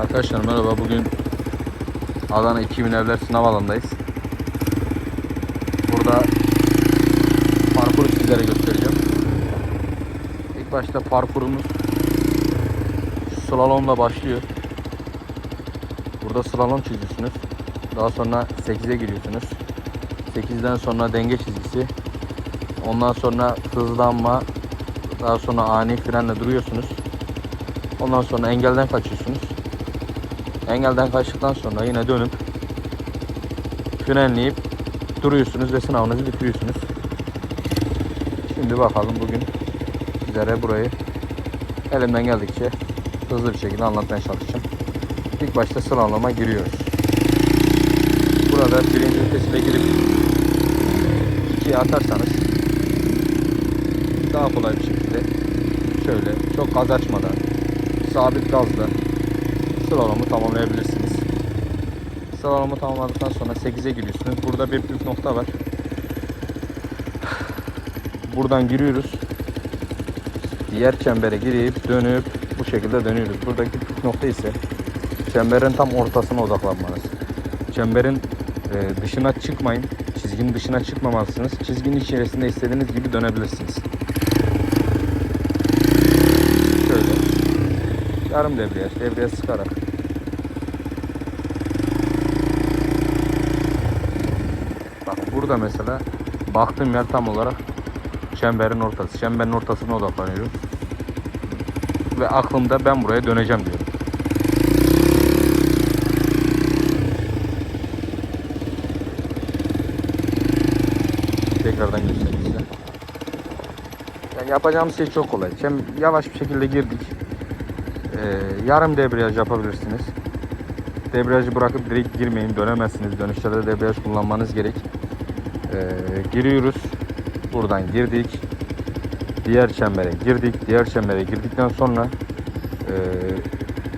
Arkadaşlar merhaba. Bugün Adana 2000 evler sınav alanındayız. Burada parkuru sizlere göstereceğim. İlk başta parkurumuz slalomla başlıyor. Burada slalom çiziyorsunuz. Daha sonra 8'e giriyorsunuz. 8'den sonra denge çizgisi. Ondan sonra hızlanma. Daha sonra ani frenle duruyorsunuz. Ondan sonra engelden kaçıyorsunuz. Engelden kaçtıktan sonra yine dönüp frenleyip duruyorsunuz ve sınavınızı bitiriyorsunuz. Şimdi bakalım bugün sizlere burayı elimden geldikçe hızlı bir şekilde anlatmaya çalışacağım. İlk başta sıralama giriyoruz. Burada birinci vitesine girip ikiye atarsanız daha kolay bir şekilde şöyle çok gaz açmadan sabit gazla sıralamayı tamamlayabilirsiniz. Sıralamayı tamamladıktan sonra 8'e giriyorsunuz. Burada bir püf nokta var. Buradan giriyoruz. Diğer çembere girip dönüp bu şekilde dönüyoruz. Buradaki püf nokta ise çemberin tam ortasına odaklanmanız. Çemberin e, dışına çıkmayın. Çizginin dışına çıkmamalısınız. Çizginin içerisinde istediğiniz gibi dönebilirsiniz. Şöyle. Yarım debriyaj, debriyaj sıkarak. Bak burada mesela baktığım yer tam olarak çemberin ortası. Çemberin ortasına odaklanıyorum. Ve aklımda ben buraya döneceğim diyorum. Tekrardan göstereyim size. Yani yapacağımız şey çok kolay. Çem yavaş bir şekilde girdik. Ee, yarım debriyaj yapabilirsiniz. Debriyajı bırakıp direkt girmeyin. Dönemezsiniz. Dönüşlerde debriyaj kullanmanız gerek. Ee, giriyoruz. Buradan girdik. Diğer çembere girdik. Diğer çembere girdikten sonra e,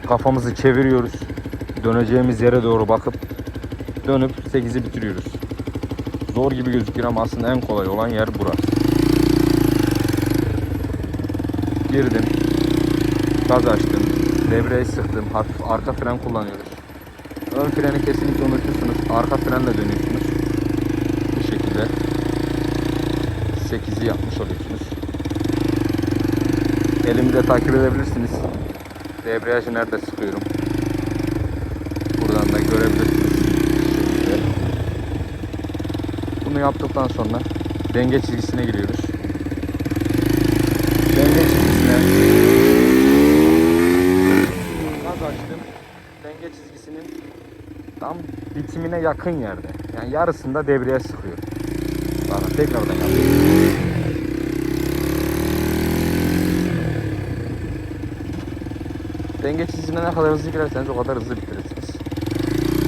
kafamızı çeviriyoruz. Döneceğimiz yere doğru bakıp dönüp 8'i bitiriyoruz. Zor gibi gözüküyor ama aslında en kolay olan yer burası. Girdim. Gaz açtım. Devreyi sıktım. Hafif arka fren kullanıyoruz. Ön freni kesinlikle unutuyorsunuz. Arka frenle dönüyorsunuz. Bu şekilde 8'i yapmış oluyorsunuz. Elimde takip edebilirsiniz. Debriyajı nerede sıkıyorum. Buradan da görebilirsiniz. Bunu yaptıktan sonra denge çizgisine giriyoruz. Denge çizgisine gaz açtım. Denge çizgisinin tam bitimine yakın yerde. Yani yarısında debriyaj sıkıyor. Bana tekrardan yapıyorum. Denge çizgisine ne kadar hızlı girerseniz o kadar hızlı bitirirsiniz.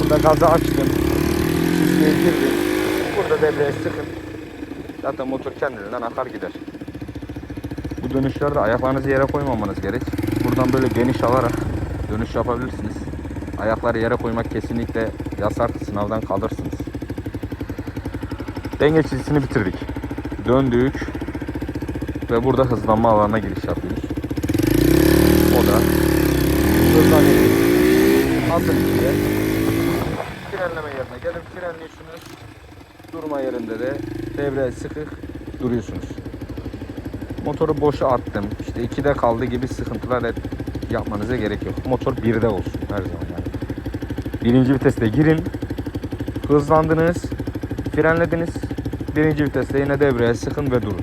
Burada gazı açtım. Çizgiye girdim. Burada debriyaj sıkın. Zaten motor kendiliğinden akar gider. Bu dönüşlerde ayaklarınızı yere koymamanız gerek. Buradan böyle geniş alarak dönüş yapabilirsiniz. Ayakları yere koymak kesinlikle yasak. Sınavdan kalırsınız. Denge çizgisini bitirdik. Döndük. Ve burada hızlanma alanına giriş yapıyoruz. O da hızlanıyor. Atın ikiye. Frenleme yerine gelip frenliyorsunuz. Durma yerinde de devreye sıkık duruyorsunuz. Motoru boşa attım. İşte 2'de kaldı gibi sıkıntılar yapmanıza gerek yok. Motor 1'de olsun her zaman yani. Birinci viteste girin. Hızlandınız. Frenlediniz. Birinci viteste yine devreye sıkın ve durun.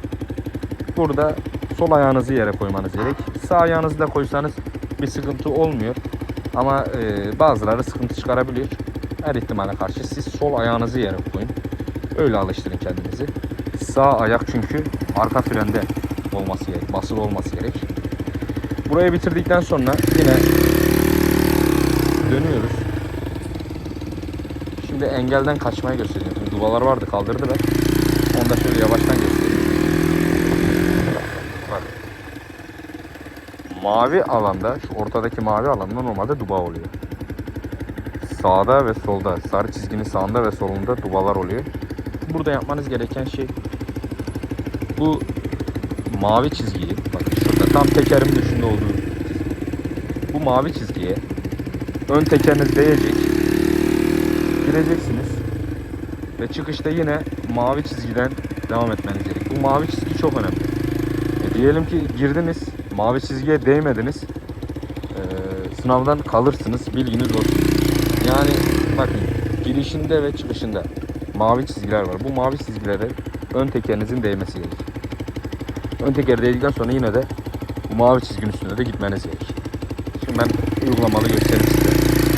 Burada sol ayağınızı yere koymanız gerek. Sağ ayağınızı da koysanız bir sıkıntı olmuyor. Ama e, bazıları sıkıntı çıkarabiliyor. Her ihtimale karşı siz sol ayağınızı yere koyun. Öyle alıştırın kendinizi. Sağ ayak çünkü arka frende olması gerek, basılı olması gerek. Burayı bitirdikten sonra yine dönüyoruz. Şimdi engelden kaçmayı göstereceğim. Şimdi duvalar vardı kaldırdılar. Onu da şöyle yavaştan göstereyim. Bak. Mavi alanda, şu ortadaki mavi alanda normalde duba oluyor. Sağda ve solda, sarı çizginin sağında ve solunda dubalar oluyor. Burada yapmanız gereken şey bu mavi çizgiyi, bakın şurada tam tekerimin üstünde olduğu. Bu mavi çizgiye ön tekeriniz değecek. Gireceksiniz. Ve çıkışta yine mavi çizgiden devam etmeniz gerek. Bu mavi çizgi çok önemli. E diyelim ki girdiniz, mavi çizgiye değmediniz. E, sınavdan kalırsınız, bilginiz olsun. Yani bakın girişinde ve çıkışında mavi çizgiler var. Bu mavi çizgilere ön tekerinizin değmesi gerek. Ön teker değdikten sonra yine de bu mavi çizginin üstünde de gitmeniz gerek. Şimdi ben uygulamalı göstereyim size.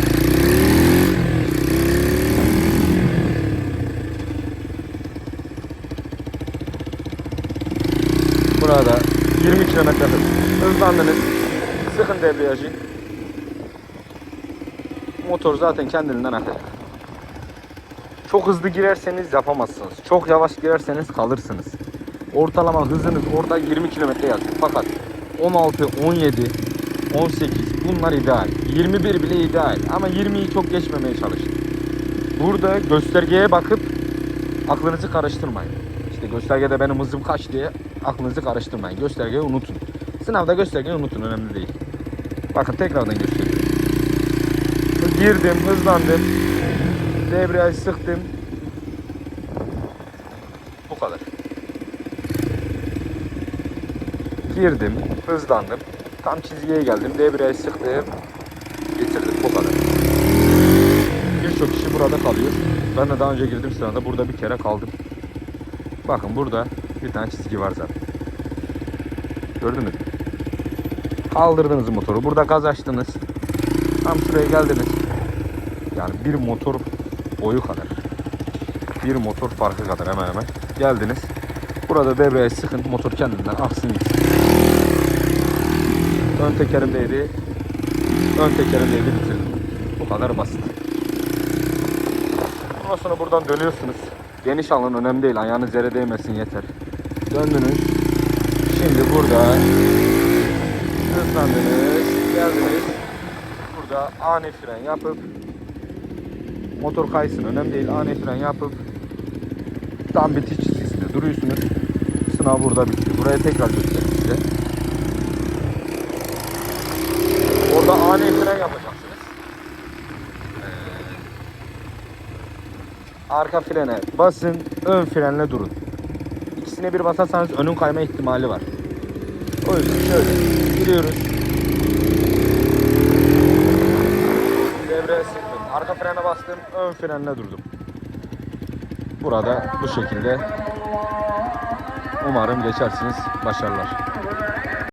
Burada 20 km hız. Hızlandınız. Sıkın debriyajı. Motor zaten kendiliğinden akacak. Çok hızlı girerseniz yapamazsınız. Çok yavaş girerseniz kalırsınız. Ortalama hızınız orada 20 km yazıyor. Fakat 16, 17, 18 bunlar ideal. 21 bile ideal. Ama 20'yi çok geçmemeye çalışın. Burada göstergeye bakıp aklınızı karıştırmayın. İşte göstergede benim hızım kaç diye aklınızı karıştırmayın. Göstergeyi unutun. Sınavda göstergeyi unutun önemli değil. Bakın tekrardan gösteriyorum. Girdim, hızlandım. Debriyaj sıktım. Bu kadar. Girdim, hızlandım. Tam çizgiye geldim. Debriyaj sıktım. Getirdim. Bu kadar. Birçok kişi burada kalıyor. Ben de daha önce girdim sırada burada bir kere kaldım. Bakın burada bir tane çizgi var zaten. Gördünüz mü? Kaldırdınız motoru. Burada gaz açtınız. Tam şuraya geldiniz. Yani bir motor boyu kadar. Bir motor farkı kadar hemen hemen. Geldiniz. Burada debriyaj sıkın. Motor kendinden aksın gitsin. Ön tekerimdeydi. Ön tekerimdeydi bitirdim. Bu kadar basit. Ondan sonra buradan dönüyorsunuz. Geniş alın önemli değil. Ayağınız yere değmesin yeter. Döndünüz. Şimdi burada hızlandınız. Geldiniz. Burada ani fren yapıp motor kaysın önemli değil. Ani fren yapıp tam bitiş çizgisinde duruyorsunuz. Sınav burada bitti. Buraya tekrar göstereyim size. Orada ani fren yapacaksınız. arka frene basın, ön frenle durun. İkisine bir basarsanız önün kayma ihtimali var. O yüzden şöyle giriyoruz. Devreye sıktım, arka frene bastım, ön frenle durdum. Burada bu şekilde umarım geçersiniz. Başarılar.